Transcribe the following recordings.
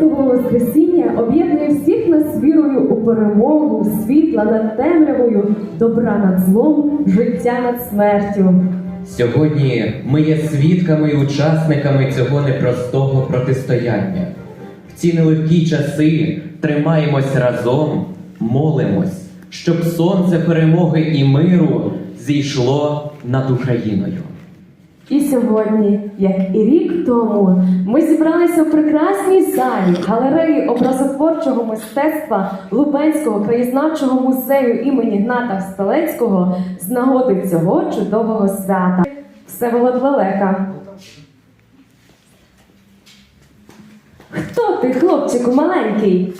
Христового Воскресіння об'єднує всіх нас вірою у перемогу, світла над темрявою, добра над злом, життя над смертю. Сьогодні ми є свідками і учасниками цього непростого протистояння. В ці нелегкі часи тримаємось разом, молимось, щоб сонце перемоги і миру зійшло над Україною. І сьогодні, як і рік тому, ми зібралися в прекрасній залі галереї образотворчого мистецтва Лубенського краєзнавчого музею імені Гната Столецького з нагоди цього чудового свята. Всеволод Лелека. Хто ти, хлопчику маленький?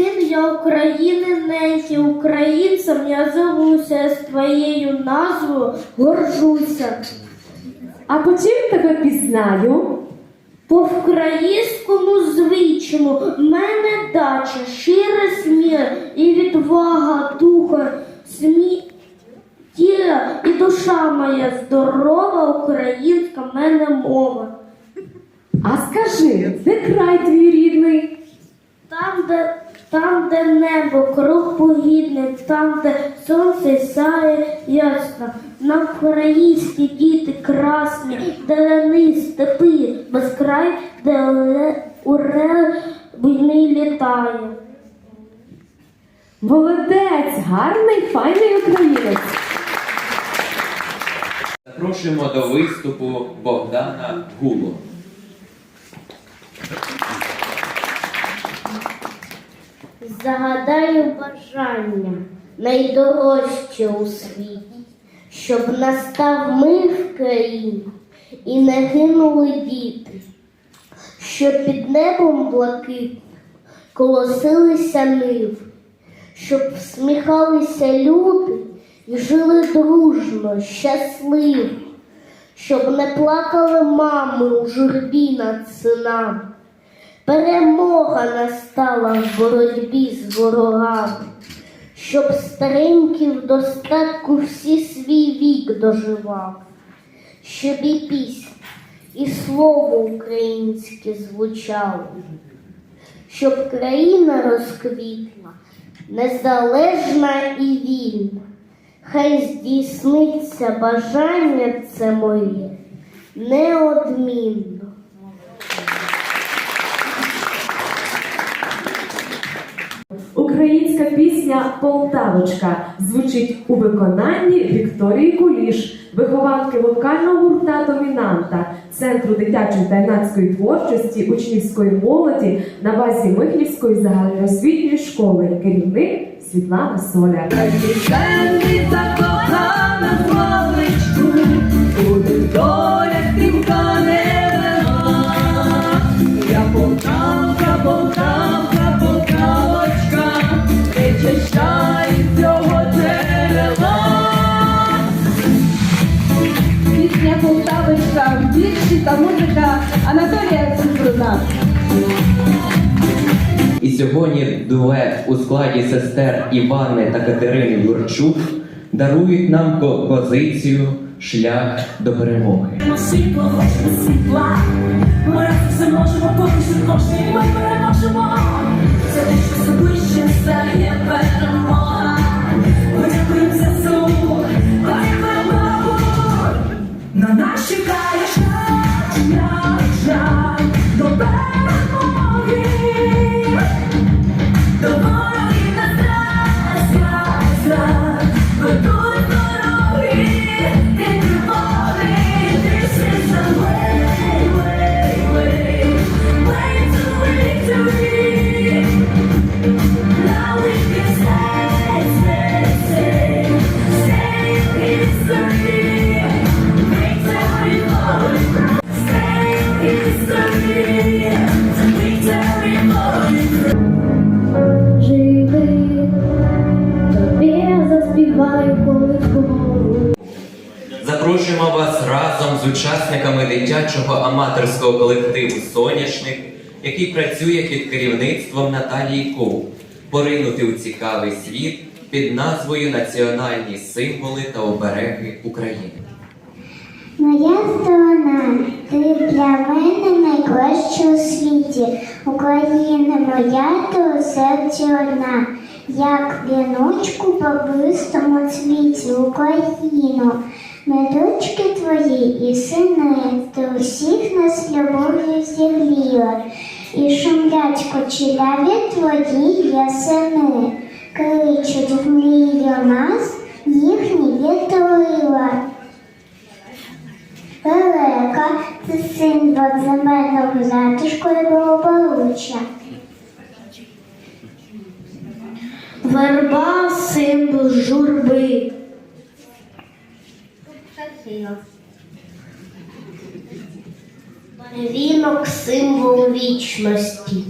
Син я України, неньки, українцем я зовуся з твоєю назвою горжуся. А по чим тебе пізнаю? По вкраїнському звичному в мене дача, щире смір і відвага духа, смі... тіла і душа моя здорова, українська мене мова. А скажи, де край твій рідний? Там, де, там, де небо, круг погідний, там, де сонце сяє ясно, на українські діти красні, де лани, степи, безкрай, де урел війни літає. Молодець, гарний, файний українець. Запрошуємо до виступу Богдана Гулу. Загадаю бажання найдорожче у світі, щоб настав мир в країні і не гинули діти, щоб під небом блакитним колосилися ниви, щоб всміхалися люди і жили дружно, щасливо, щоб не плакали мами у журбі над синами. Перемога настала в боротьбі з ворогами, щоб старенькі в достатку всі свій вік доживали, щоб і пісня, і слово українське звучало, щоб країна розквітла, незалежна і вільна. Хай здійсниться бажання це моє неодмінно. Українська пісня Полтавочка звучить у виконанні Вікторії Куліш, вихованки вокального гурта Домінанта, Центру дитячої та юнацької творчості учнівської молоді на базі Михлівської загальноосвітньої школи. Керівник Світлана Соля. І сьогодні дует у складі сестер Івани та Катерини Юрчук дарують нам композицію Шлях до перемоги. Світло, світла, ми разом все можемо, що кожний ми переможемо. Це те, що все ближче стає перемога. Ми дякуємо ЗСУ, дякуємо На нас чекає з учасниками дитячого аматорського колективу Соняшник, який працює під керівництвом Наталії Ков, поринути у цікавий світ під назвою Національні символи та обереги України. Моя сторона, ти для мене найкраща у світі. Україна моя, то серці одна. Як віночку по блистому цвіті Україну. Ми дочки твої і сини, ти усіх нас любов'ю зігріла. І шумлять кучеряві твої ясени. Кричуть в мрію нас їхні вітрила. Лелека це символ земельного затишку благополуччя. Верба символ журби. Вінок символ вічності.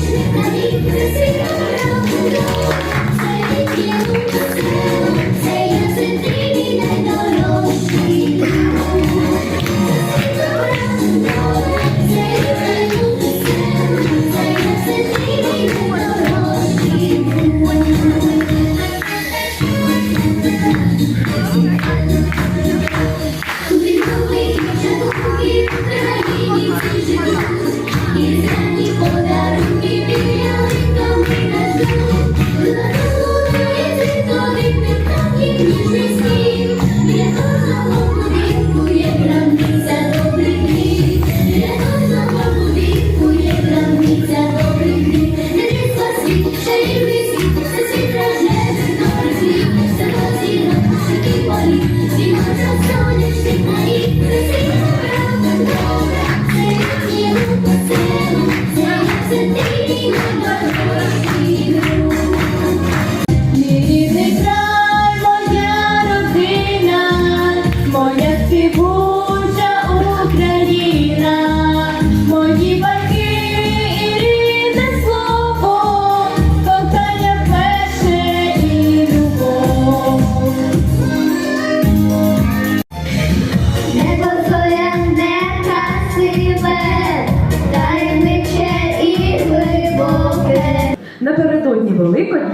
Thank you.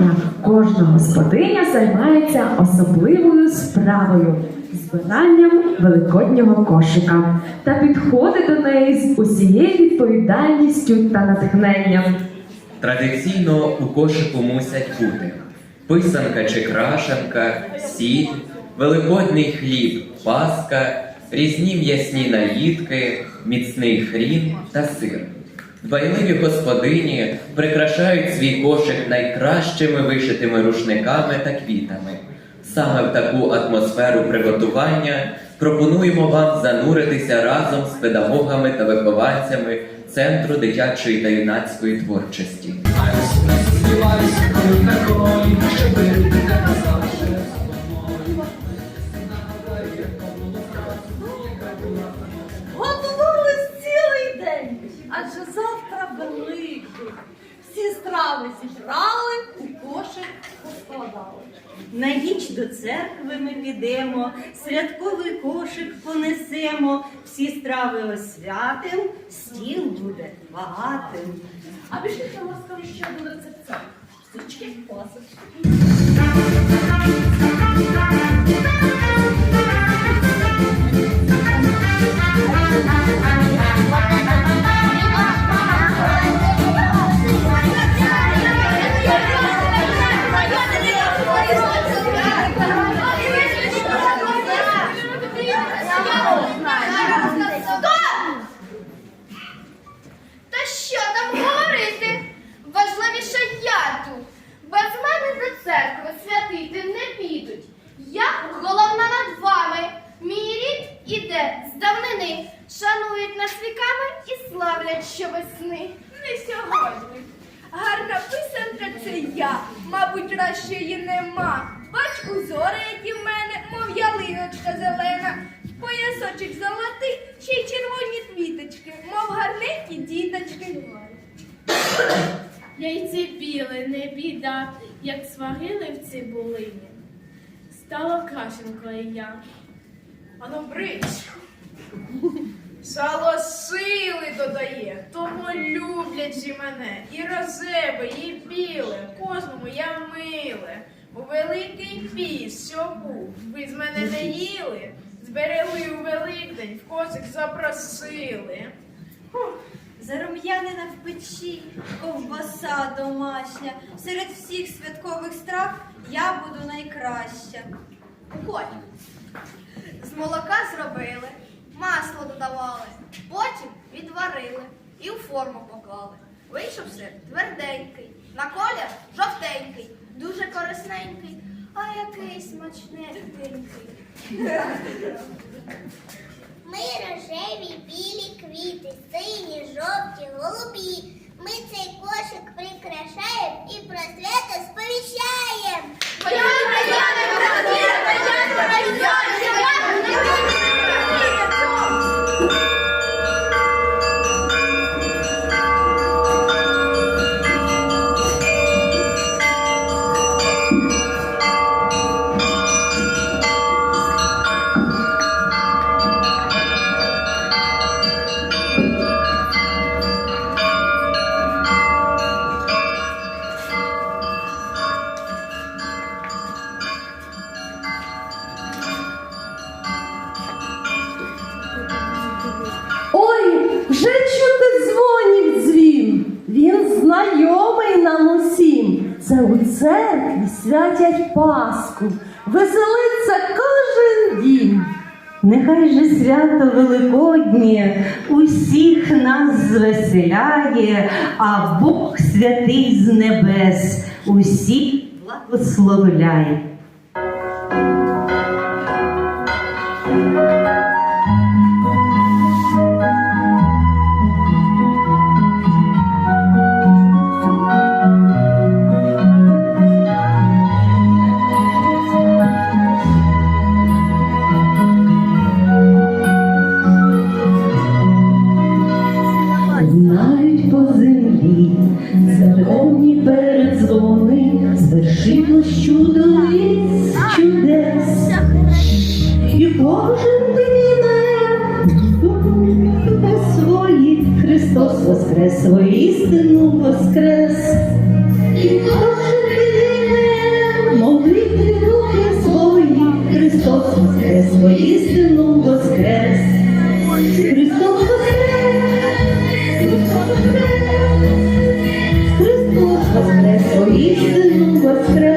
Великодня кожна господиня займається особливою справою збиранням великоднього кошика та підходить до неї з усією відповідальністю та натхненням. Традиційно у кошику мусять бути писанка чи крашенка, сіль, великодний хліб, паска, різні м'ясні наїдки, міцний хрін та сир. Дбайливі господині прикрашають свій кошик найкращими вишитими рушниками та квітами. Саме в таку атмосферу приготування пропонуємо вам зануритися разом з педагогами та вихованцями Центру дитячої та юнацької творчості. Всі страви зібрали, у кошик поскладали. На ніч до церкви ми підемо, святковий кошик понесемо, всі страви освятим, стіл буде багатим. А пішли я вам скажу, що буде рецепт. Сучки, пасочки. Біда, як сварили в цибулині. Стала крашенкою я. Ану, брич. Сало сили додає, тому люблять мене. І розебе, і біле, кожному я миле. У великий піс, що був, ви з мене не їли, зберегли у Великдень, в косик запросили. Зарум'янина в печі, ковбаса домашня. Серед всіх святкових страв я буду найкраща. Уходь. З молока зробили, масло додавали, потім відварили і у форму поклали. Вийшов сир тверденький, на колір жовтенький, дуже корисненький, а який смачненький. Ми рожеві, святять Пасху, веселиться кожен день. Нехай же свято Великоднє усіх нас звеселяє, а Бог святий з небес усіх благословляє. звершилось воскрес, воістину воскрес.